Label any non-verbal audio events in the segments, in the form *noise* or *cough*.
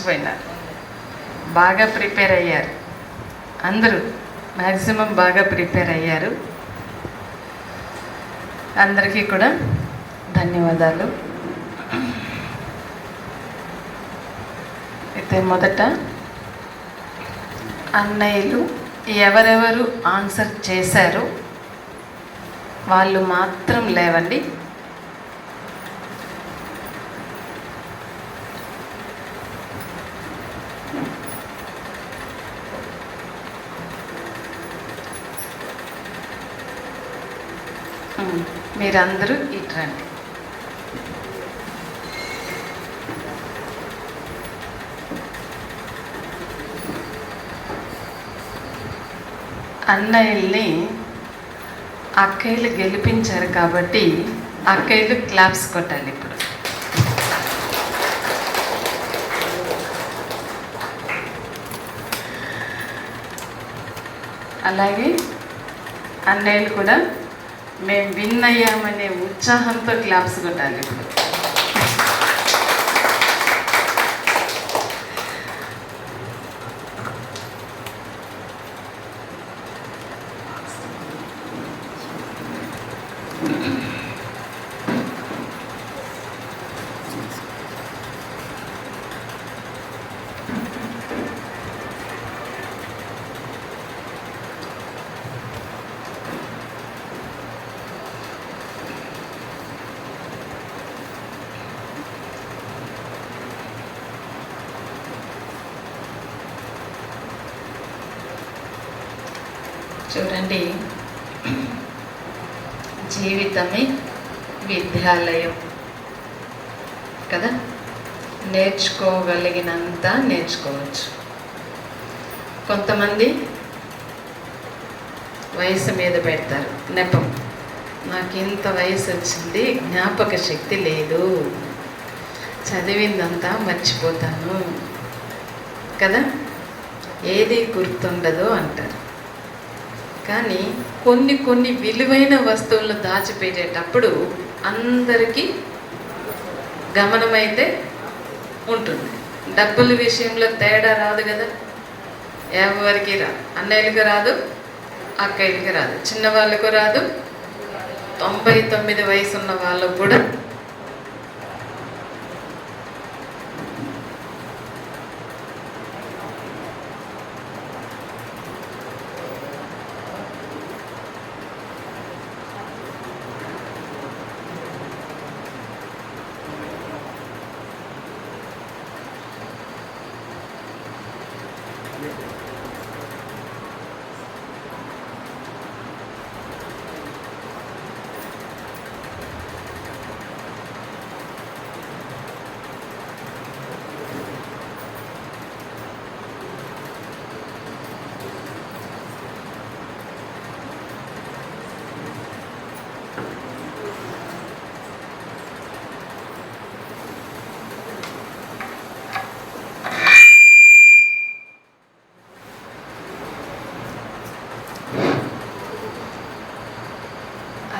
మర్చిపోయినారు. బాగా ప్రిపేర్ అయ్యారు. అందరూ మ్యాక్సిమం బాగా ప్రిపేర్ అయ్యారు. అందరికీ కూడా ధన్యవాదాలు. అయితే మొదట అన్నయ్యలు ఎవరెవరు ఆన్సర్ చేశారో వాళ్ళు మాత్రం లేవండి. మీరందరూ ఇటు రండి అన్నయ్యల్ని అక్కయ్యలు గెలిపించారు కాబట్టి అక్కయ్యలు క్లాప్స్ కొట్టాలి ఇప్పుడు. అలాగే అన్నయ్యలు కూడా మేము విన్ అయ్యామనే ఉత్సాహంతో క్లాప్స్ కొట్టాలి ఇప్పుడు చూడండి. జీవితమే విద్యాలయం. కదా? నేర్చుకోగలిగినంత నేర్చుకోవచ్చు. కొంతమంది వయసు మీద పెడతారు. నెపం. నాకు ఇంత వయసు వచ్చింది జ్ఞాపక శక్తి లేదు. చదివిందంతా మర్చిపోతాను. కదా? ఏది గుర్తుండదు అంటారు. కానీ కొన్ని కొన్ని విలువైన వస్తువులను దాచిపెట్టేటప్పుడు అందరికీ గమనమైతే ఉంటుంది. డబ్బుల విషయంలో తేడా రాదు కదా. ఎవరికి రాదు అన్నయ్యలకు రాదు అక్కయ్యలకు రాదు. చిన్నవాళ్ళకు రాదు. తొంభై తొమ్మిది వయసు ఉన్న వాళ్ళకు కూడా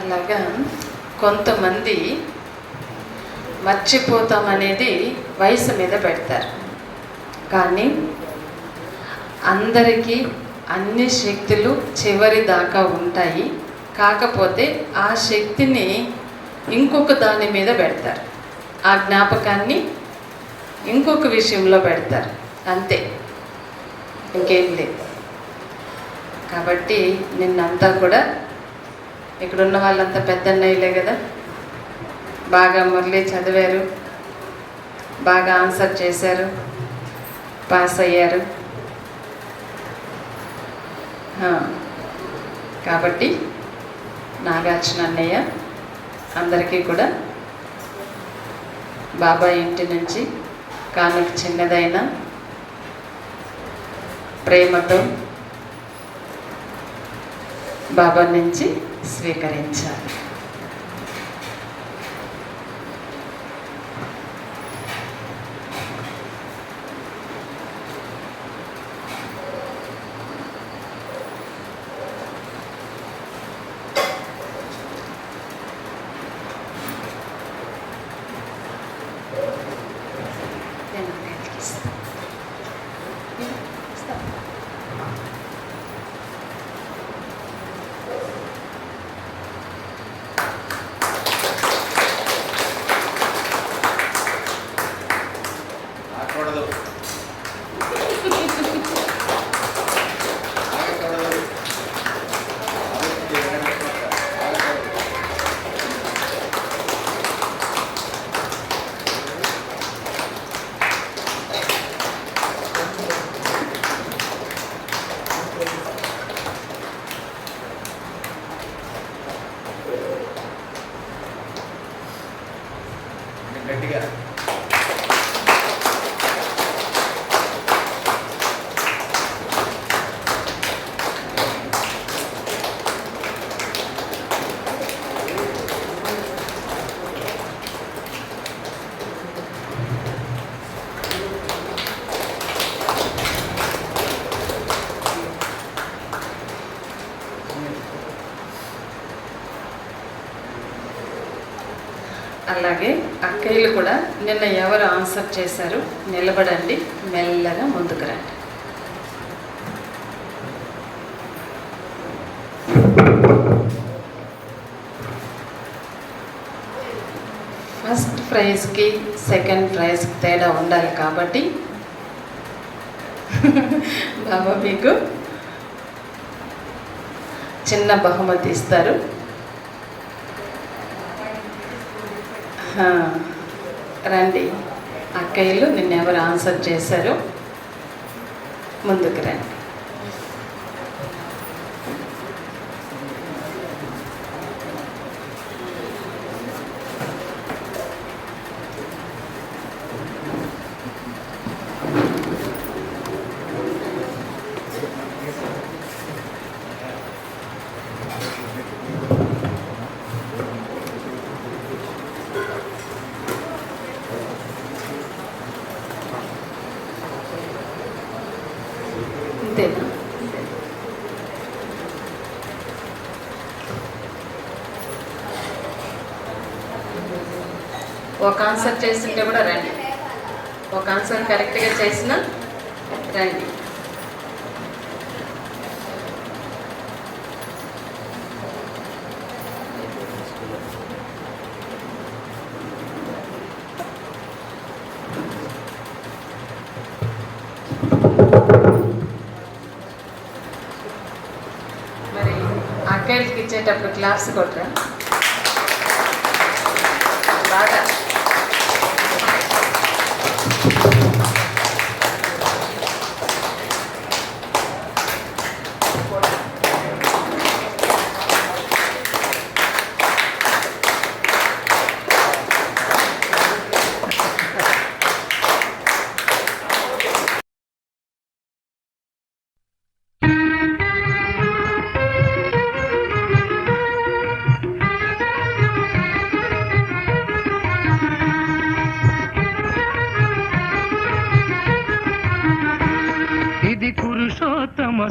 అలాగా కొంతమంది మర్చిపోతామనేది వయసు మీద పెడతారు. కానీ అందరికీ అన్ని శక్తులు చివరి దాకా ఉంటాయి. కాకపోతే ఆ శక్తిని ఇంకొక దాని మీద పెడతారు. ఆ జ్ఞాపకాన్ని ఇంకొక విషయంలో పెడతారు. అంతే. ఇంకేం లేదు. కాబట్టి నిన్నంతా కూడా ఇక్కడ ఉన్న వాళ్ళంతా పెద్దన్నయ్యలే కదా. బాగా మురళి చదివారు. బాగా ఆన్సర్ చేశారు. పాస్ అయ్యారు. కాబట్టి నాగార్జున అన్నయ్య అందరికీ కూడా బాబా ఇంటి నుంచి కానుక చిన్నదైన ప్రేమతో బాబా నుంచి స్వీకరించాలి. అలాగే అక్కయ్యలు కూడా నిన్న ఎవరు ఆన్సర్ చేశారు నిలబడండి మెల్లగా ముందుకు రండి. ఫస్ట్ ప్రైజ్కి సెకండ్ ప్రైజ్కి తేడా ఉండాలి కాబట్టి. *laughs* బాబా మీకు చిన్న బహుమతి ఇస్తారు. రండి. అక్కయ్యలు నిన్న ఎవరు ఆన్సర్ చేశారు? ముందుకు రండి అంతేనా ఒక ఆన్సర్ చేస్తుంటే కూడా రండి. ఒక ఆన్సర్ కరెక్ట్గా చేసిన రండి. మరి అక్కడికి ఇచ్చేటప్పుడు క్లాస్ కొట్టరా?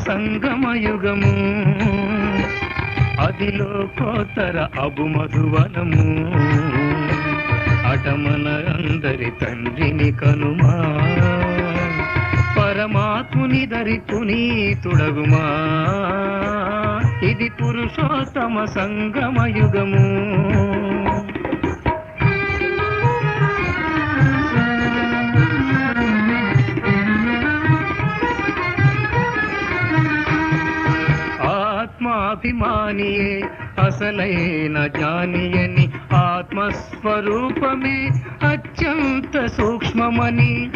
సంగమయుగము. అదిలో కోతర అబుమధువనము అటమన అందరి తండ్రిని కనుమా. పరమాత్ముని దరితుని తుడగుమా ఇది పురుషోత్తమ సంగమయుగము. జ్ఞానియే అసలైన జ్ఞానియని ఆత్మస్వరూపమే అత్యంత సూక్ష్మమని.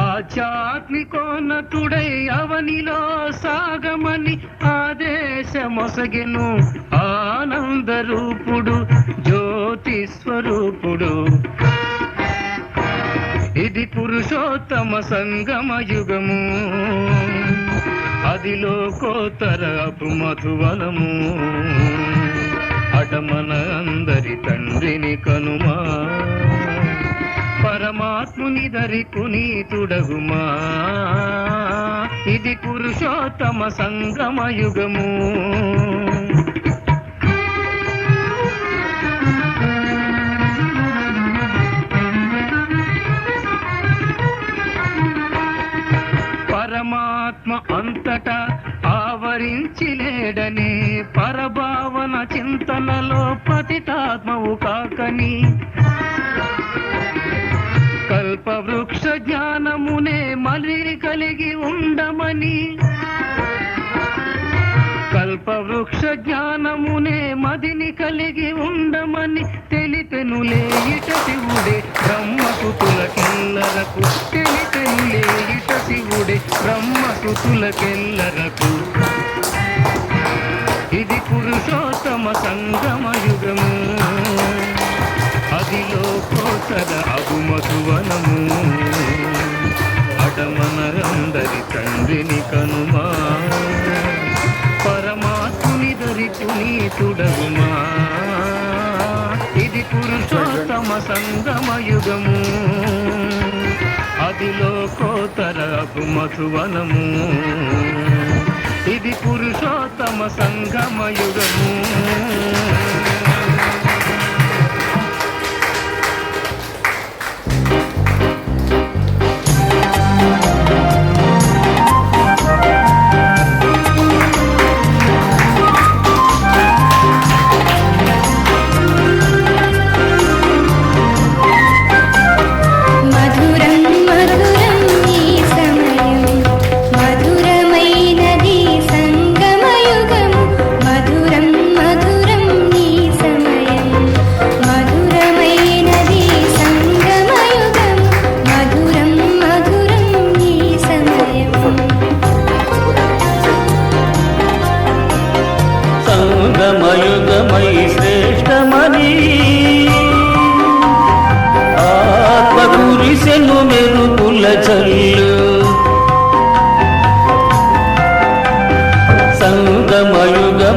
ఆధ్యాత్మికోన్నతుడై అవనిలో సాగమని ఆదేశమొసగెను ఆనందరూపుడు జ్యోతి స్వరూపుడు ఇది పురుషోత్తమ సంగమ యుగము అదిలో కోతరపు మధువనము అటమన అందరి తండ్రిని కనుమా. పరమాత్ముని దరి పునీతుడగుమా ఇది పురుషోత్తమ సంగమ యుగము అంతటా ఆవరించి లేడని పరభావన చింతనలో పతితాత్మవు కాకని. కల్పవృక్ష జ్ఞానమునే మలి కలిగి ఉండమని. కల్పవృక్ష జ్ఞానమునే మదిని కలిగి ఉండమని తెలిపెనులే ఇట శివుడే బ్రహ్మసుతులకెల్లరకు తెలిపెనులే ఇట శివుడే బ్రహ్మసుతులకెల్లరకు ఇది పురుషోత్తమ సంగమ యుగము. అదిలో కోసల అగుమధువనము అడమనరందరి తండ్రిని కనుమా. పరమాత్ముని దరిపు తుడగుమా. ఇది పురుషోత్తమ సంగమ యుగము. అదిలో కోతర మధువనము. ఇది పురుషోత్తమ సంగమయుగము.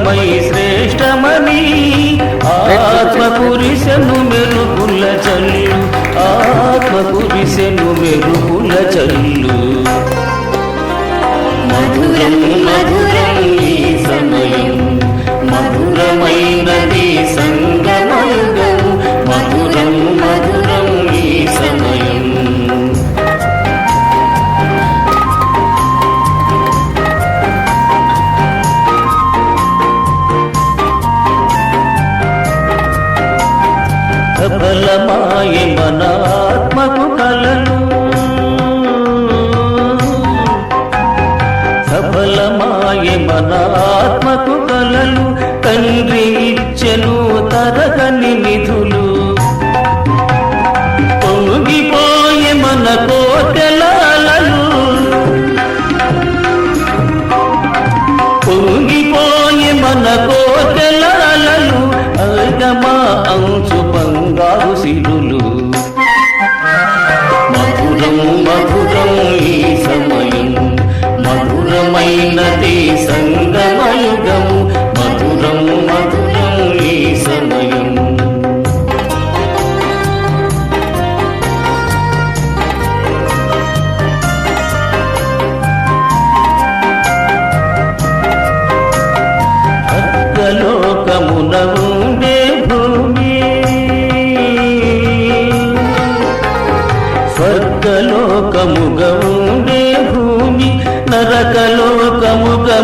మై శ్రేష్టమని ఆత్మపురుషను కురిసెను మెరుపుల చల్లు ఆత్మపురుషను కురిసెను మెరుపుల చల్లు. మధురం మధురం సమయం మధురమైనది సంగ మధురమైనది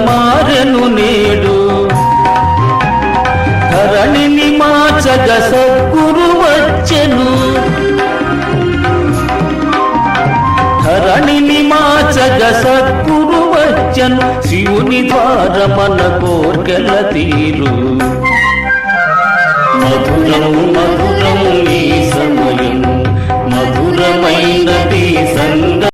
మారెను నేడు. ధరణిని మాచగ సద్గురు వచ్చెను. ధరణిని మాచగ సద్గురు వచ్చెను. శివుని ద్వారమన కోర్కెల తీరు. మధురము మధురము నీ సమయం. మధురమైనది